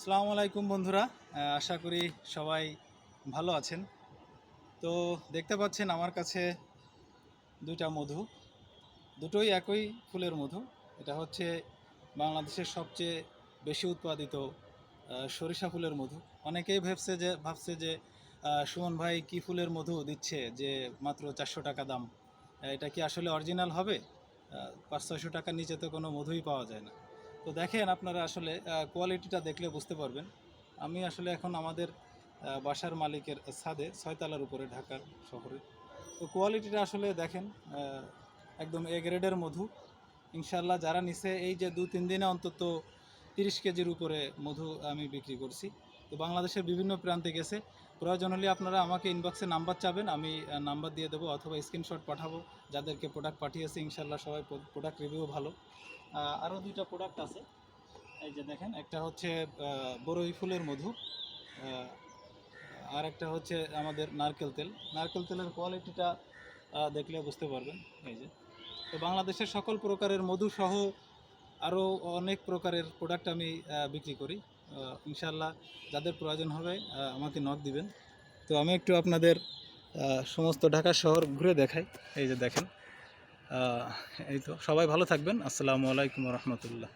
আসসালামু আলাইকুম বন্ধুরা আশা করি সবাই ভালো আছেন। তো দেখতে পাচ্ছেন আমার কাছে দুইটা মধু, দুটোই একই ফুলের মধু। এটা হচ্ছে বাংলাদেশের সবচেয়ে বেশি উৎপাদিত সরিষা ফুলের মধু। অনেকেই ভেবছে যে, ভাবছে যে সুমন ভাই কি ফুলের মধু দিচ্ছে যে মাত্র চারশো টাকা দাম? এটা কি আসলে অরিজিনাল হবে? পাঁচ, ছয়শো টাকার নিচে তো কোনো মধুই পাওয়া যায় না। তো দেখেন আপনারা আসলে কোয়ালিটিটা দেখলে বুঝতে পারবেন। আমি আসলে এখন আমাদের বাসার মালিকের ছাদে, ছয়তলার উপরে, ঢাকার শহরে। তো কোয়ালিটিটা আসলে দেখেন একদম এ গ্রেডের মধু। ইনশাল্লাহ যারা নিছে, এই যে দু তিন দিনে অন্তত তিরিশ কেজির উপরে মধু আমি বিক্রি করছি। তো বাংলাদেশের বিভিন্ন প্রান্তে গেছে। প্রয়োজন হলে আপনারা আমাকে ইনবক্সে নাম্বার চাবেন, আমি নাম্বার দিয়ে দেবো অথবা স্ক্রিনশট পাঠাবো, যাদেরকে প্রোডাক্ট পাঠিয়েছি ইনশাল্লাহ সবাই প্রোডাক্ট রিভিউ ভালো। আরও দুইটা প্রোডাক্ট আছে। এই যে দেখেন, একটা হচ্ছে বরই ফুলের মধু আর একটা হচ্ছে আমাদের নারকেল তেল। নারকেল তেলের কোয়ালিটিটা দেখলে বুঝতে পারবেন। এই যে। তো বাংলাদেশের সকল প্রকারের মধু সহ আরও অনেক প্রকারের প্রোডাক্ট আমি বিক্রি করি। ইনশাল্লাহ যাদের প্রয়োজন হবে আমাকে নক দিবেন। তো আমি একটু আপনাদের সমস্ত ঢাকা শহর ঘুরে দেখাই। এই যে দেখেন এই তো সবাই ভালো থাকবেন। আসসালামু আলাইকুম রহমতুল্লাহ।